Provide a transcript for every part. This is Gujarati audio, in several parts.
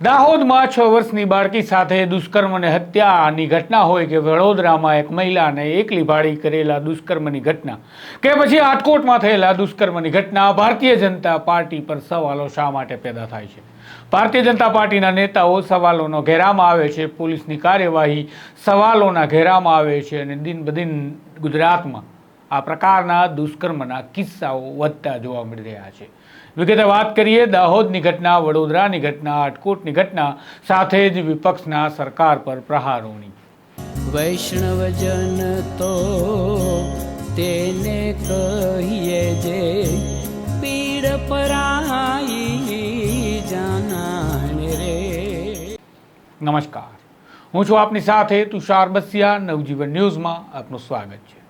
દાહોદમાં છ વર્ષની બાળકી સાથે દુષ્કર્મ અને હત્યાની ઘટના હોય કે વડોદરામાં એક મહિલાને એકલી ભાડી કરેલા દુષ્કર્મની ઘટના કે પછી રાજકોટમાં થયેલા દુષ્કર્મની ઘટના, ભારતીય જનતા પાર્ટી પર સવાલો શા માટે પેદા થાય છે? ભારતીય જનતા પાર્ટીના નેતાઓ સવાલોનો ઘેરામાં આવે છે, પોલીસની કાર્યવાહી સવાલોના ઘેરામાં આવે છે અને દિન બદિન ગુજરાતમાં આ પ્રકારના દુષ્કર્મના કિસ્સાઓ વધતા જોવા મળી રહ્યા છે. વિગતે વાત કરીએ દાહોદની ઘટના વડોદરાની ઘટના અટકોટની ઘટના સાથે જ વિપક્ષના સરકાર પર પ્રહારોની. વૈષ્ણવજન તો તેને કહીએ જે પીડ પરાઈ જાનાને રે. નમસ્કાર. હું છું આપની સાથે તુષાર બસિયા નવજીવન ન્યૂઝમાં આપનું સ્વાગત છે.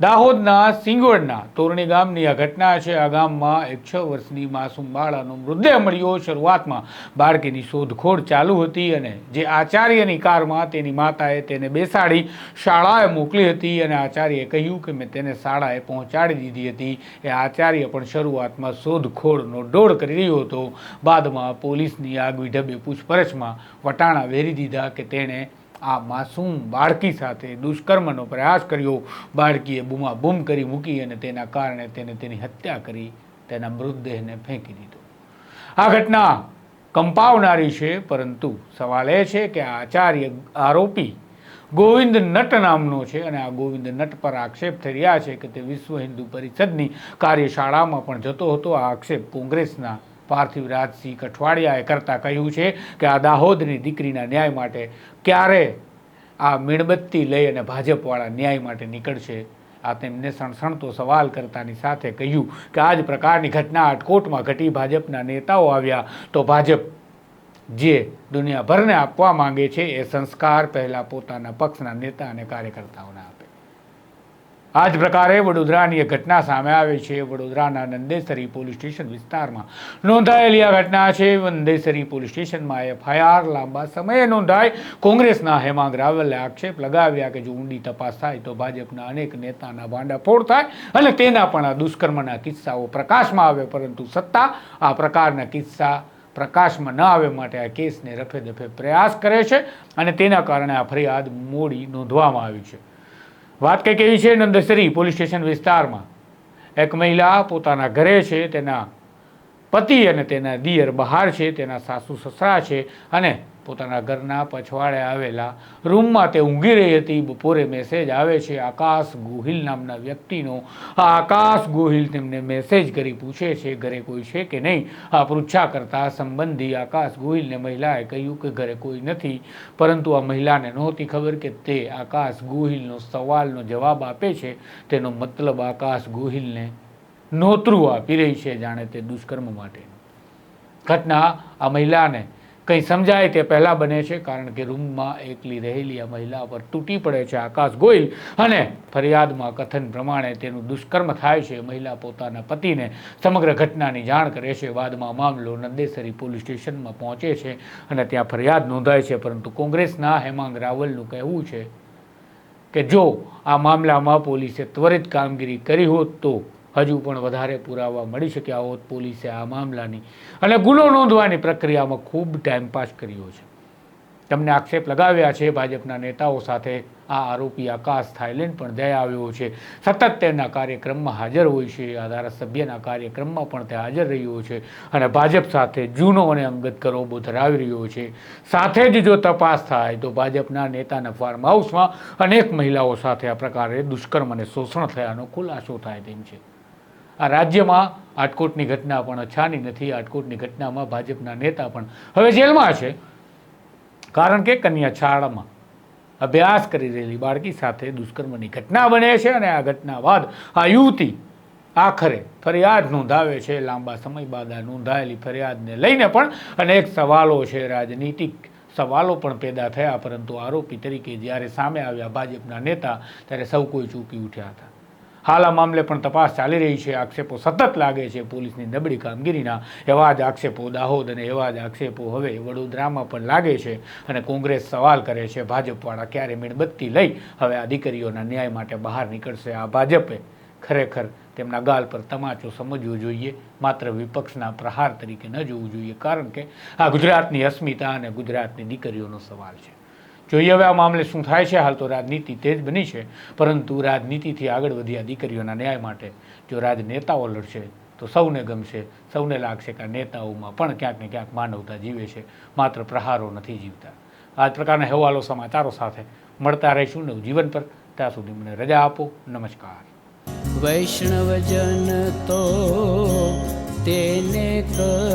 દાહોદના સિંગવડના તોરણી ગામની આ ઘટના છે. આ ગામમાં એક છ વર્ષની માસૂમ બાળાનો મૃતદેહ મળ્યો. શરૂઆતમાં બાળકીની શોધખોળ ચાલુ હતી અને જે આચાર્યની કારમાં તેની માતાએ તેને બેસાડી શાળાએ મોકલી હતી અને આચાર્યએ કહ્યું કે મેં તેને શાળાએ પહોંચાડી દીધી હતી. એ આચાર્ય પણ શરૂઆતમાં શોધખોળનો ડોળ કરી રહ્યો હતો. બાદમાં પોલીસની આગવી ઢબે પૂછપરછમાં વટાણા વેરી દીધા કે તેણે આ માસૂમ બાળકી સાથે દુષ્કર્મનો પ્રયાસ કર્યો. બાળકીએ બૂમાબૂમ કરી મૂકી અને તેના કારણે તેને તેની હત્યા કરી, તેના મૃતદેહને ફેંકી દીધો. આ ઘટના કંપાવનારી છે, પરંતુ સવાલ એ છે કે આ આચાર્ય આરોપી ગોવિંદ નટ નામનો છે અને આ ગોવિંદ નટ પર આક્ષેપ થઈ રહ્યા છે કે તે વિશ્વ હિન્દુ પરિષદની કાર્યશાળામાં પણ જતો હતો. આ આક્ષેપ કોંગ્રેસના પાર્થિવ રાજસિંહ કઠવાડિયાએ કરતાં કહ્યું છે કે આ દાહોદની દીકરીના ન્યાય માટે ક્યારે આ મીણબત્તી લઈ અને ભાજપવાળા ન્યાય માટે નીકળશે? આ તેમને સણસણતો સવાલ કરતાની સાથે કહ્યું કે આ જ પ્રકારની ઘટના અટકોટમાં ઘટી ભાજપના નેતાઓ આવ્યા તો ભાજપ જે દુનિયાભરને આપવા માંગે છે એ સંસ્કાર પહેલાં પોતાના પક્ષના નેતા અને કાર્યકર્તાઓને આપે. આ જ પ્રકારે વડોદરાની એક ઘટના સામે આવી છે. વડોદરાના નંદેસરી પોલીસ સ્ટેશન વિસ્તારમાં નોંધાયેલી આ ઘટના છે. નંદેસરી પોલીસ સ્ટેશનમાં એફઆઈઆર લાંબા સમયે નોંધાઈ. કોંગ્રેસના હેમાંગ રાવલે આક્ષેપ લગાવ્યા કે જો ઊંડી તપાસ થાય તો ભાજપના અનેક નેતાના ભાંડાફોડ થાય અને તેના પણ આ દુષ્કર્મના કિસ્સાઓ પ્રકાશમાં આવે. પરંતુ સત્તા આ પ્રકારના કિસ્સા પ્રકાશમાં ન આવે માટે આ કેસને રફે દફે પ્રયાસ કરે છે અને તેના કારણે આ ફરિયાદ મોડી નોંધવામાં આવી છે. વાત કંઈક એવી છે નંદસરી પોલીસ સ્ટેશન વિસ્તારમાં. એક મહિલા પોતાના ઘરે છે, તેના પતિ અને તેના દિયર બહાર છે, તેના સાસુ સસરા છે અને પોતાના ઘરના પછવાડે આવેલા રૂમમાં તે ઊંઘી રહી હતી. બપોરે મેસેજ આવે છે. આકાશ ગોહિલ નામના વ્યક્તિનો આ આકાશ ગોહિલ તેમને મેસેજ કરી પૂછે છે, ઘરે કોઈ છે કે નહીં? આ પૃચ્છા કરતા સંબંધી આકાશ ગોહિલને મહિલાએ કહ્યું કે ઘરે કોઈ નથી, પરંતુ આ મહિલાને નહોતી ખબર કે તે આકાશ ગોહિલનો સવાલનો જવાબ આપે છે. તેનો મતલબ આકાશ ગોહિલને નોતરું આપી રહી છે, જાણે તે દુષ્કર્મ માટે. ઘટના આ મહિલાને કંઈ સમજાય તે પહેલાં બને છે, કારણ કે રૂમમાં એકલી રહેલી આ મહિલા પર તૂટી પડે છે આકાશ ગોયલ અને ફરિયાદમાં કથન પ્રમાણે તેનું દુષ્કર્મ થાય છે. મહિલા પોતાના પતિને સમગ્ર ઘટનાની જાણ કરે છે. બાદમાં મામલો નંદેસરી પોલીસ સ્ટેશનમાં પહોંચે છે અને ત્યાં ફરિયાદ નોંધાય છે, પરંતુ કોંગ્રેસના હેમાંગ રાવલનું કહેવું છે કે જો આ મામલામાં પોલીસે ત્વરિત કામગીરી કરી હોત તો હજુ પણ વધારે પુરાવા મળી શક્યા હોત પોલીસે આ મામલાની. અને ગુનો નોંધવાની પ્રક્રિયામાં ખૂબ ટાઈમપાસ કર્યો છે. તમને આક્ષેપ લગાવ્યા છે ભાજપના નેતાઓ સાથે આ આરોપી આકાશ થાઇલેન્ડ પણ જઈ આવ્યો છે. સતત તેના કાર્યક્રમમાં હાજર હોય છે. આ ધારાસભ્યના કાર્યક્રમમાં પણ તે હાજર રહ્યો છે. અને ભાજપ સાથે જૂનો અને અંગત કરોબો ધરાવી રહ્યો છે. સાથે જ જો તપાસ થાય તો ભાજપના નેતાના ફાર્મ હાઉસમાં અનેક મહિલાઓ સાથે આ પ્રકારે દુષ્કર્મ અને શોષણ થયાનો ખુલાસો થાય તેમ છે. આ રાજ્યમાં આટકોટની ઘટના પણ અછાની નથી, આટકોટની ઘટનામાં ભાજપના નેતા પણ હવે જેલમાં છે. કારણ કે કન્યા શાળામાં અભ્યાસ કરી રહેલી બાળકી સાથે દુષ્કર્મની ઘટના બને છે અને આ ઘટના બાદ આ યુવતી આખરે ફરિયાદ નોંધાવે છે, લાંબા સમય બાદ આ નોંધાયેલી ફરિયાદને લઈને પણ અનેક સવાલો છે. રાજનીતિક સવાલો પણ પેદા થયા, પરંતુ આરોપી તરીકે જ્યારે સામે આવ્યા ભાજપના નેતા, ત્યારે સૌ કોઈ ચૂકી ઉઠ્યા હતા. હાલ આ મામલે પણ તપાસ ચાલી રહી છે. આક્ષેપો સતત લાગે છે પોલીસની નબળી કામગીરીના. એવા જ આક્ષેપો દાહોદ અને એવા જ આક્ષેપો હવે વડોદરામાં પણ લાગે છે અને કોંગ્રેસ સવાલ કરે છે ભાજપવાળા ક્યારે મીણબત્તી લઈ હવે આ દીકરીઓના ન્યાય માટે બહાર નીકળશે? આ ભાજપે ખરેખર તેમના ગાલ પર તમાચો સમજવો જોઈએ, માત્ર વિપક્ષના પ્રહાર તરીકે ન જોવું જોઈએ, કારણ કે આ ગુજરાતની અસ્મિતા અને ગુજરાતની દીકરીઓનો સવાલ છે. જોઈએ હવે આ મામલે શું થાય છે, હાલ તો રાજનીતિ તેજ બની છે, પરંતુ રાજનીતિથી આગળ વધ્યા દીકરીઓના ન્યાય માટે જો રાજનેતાઓ લડશે, તો સૌને ગમશે, સૌને લાગશે કે આ નેતાઓમાં પણ ક્યાંક ને ક્યાંક માનવતા જીવે છે, માત્ર પ્રહારો નથી જીવતા. આ પ્રકારના હેવાલો સમાચારો સાથે મળતા રહીશું નવું જીવન પર. ત્યાં સુધી મને રજા આપો. નમસ્કાર. વૈષ્ણવજન તો તેને કર